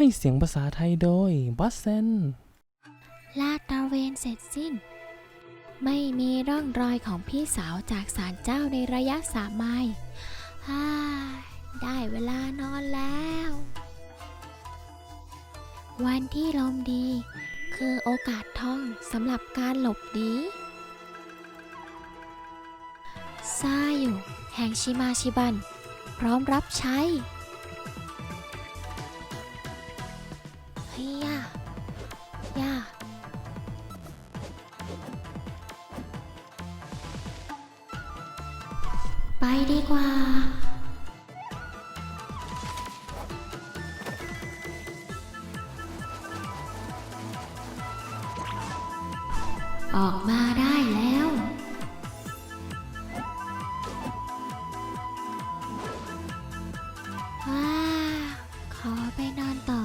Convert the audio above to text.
ให้เสียงภาษาไทยโดยบัสเซนลาดตระเวนเสร็จสิ้น ไม่มีร่องรอยของพี่สาวจากศาลเจ้าในระยะสามไมล์ฮ่าได้เวลานอนแล้ว วันที่ลมดี คือโอกาสทองสำหรับการหลบหนีซาอยู่แห่งชิมาชิบัน พร้อมรับใช้ เฮียย่าไปดีกว่า ออกมาได้แล้ว ว้า ขอไปนอนต่อ